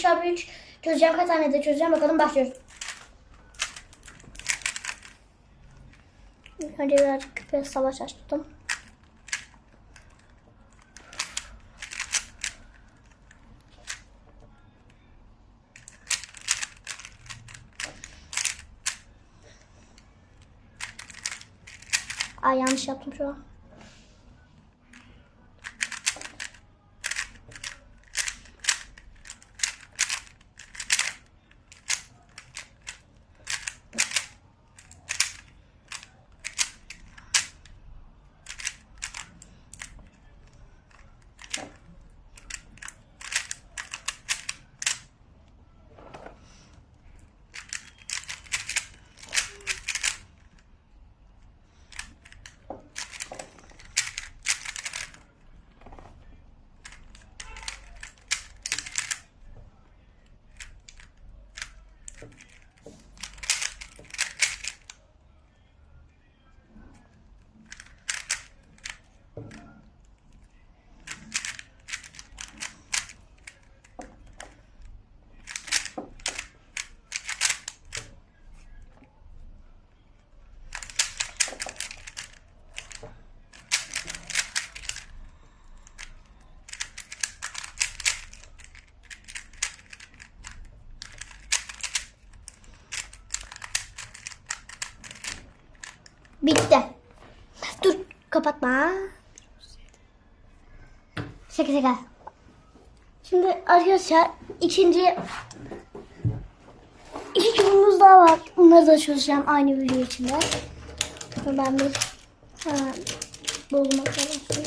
3 çarpı 3 çözeceğim. Kaç tane de çözeceğim. Bakalım başlıyoruz. Önce birazcık bir savaş açtım. Ay yanlış yaptım şu an. Bitti. Dur kapatma. Şaka şaka. Şimdi arkadaşlar ikinci iki küpümüz daha var. Bunları da çözeceğim aynı video içinde. Ben bir hemen bulmak lazım.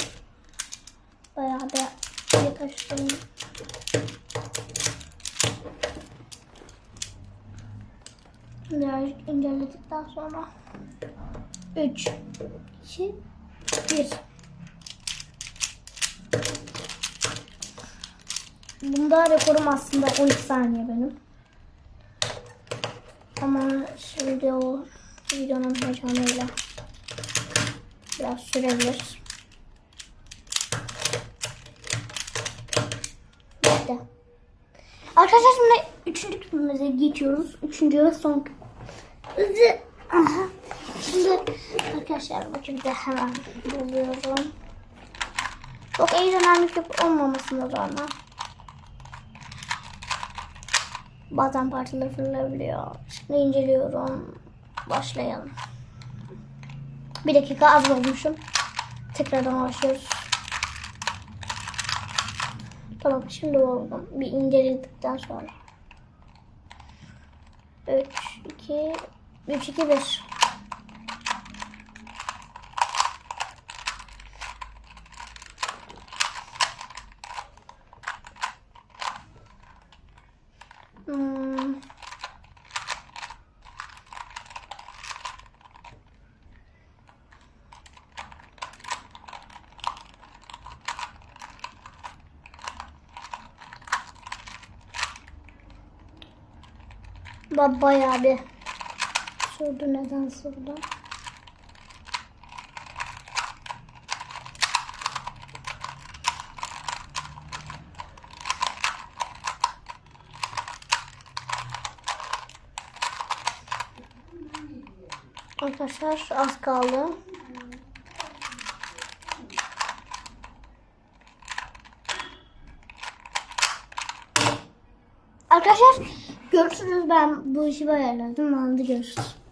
Bayağı bir karıştırayım. Birazcık inceledikten sonra 3 2 1 Bunda rekorum aslında 12 saniye benim. Ama şimdi o videonun heyecanıyla biraz sürebilir. Bitti. Arkadaşlar şimdi üçüncü küpümüze geçiyoruz. Üçüncü ve son. Aha. Şimdi arkadaşlar bakın da hemen buluyorum. Çok eğlenen bir küp olmamasına rağmen. Bazen parçalar fırlayabiliyor. Şimdi inceliyorum. Başlayalım. Bir dakika az olmuşum. Tekrardan başlıyoruz. Tamam şimdi oldu. Bir inceledikten sonra. 3, 2, 3, 2, 1. Bayağı bir sürdü neden sürdü? Arkadaşlar az kaldı. Arkadaşlar görüşürüz. Ben bu işi ayarladım. Hadi görüşürüz.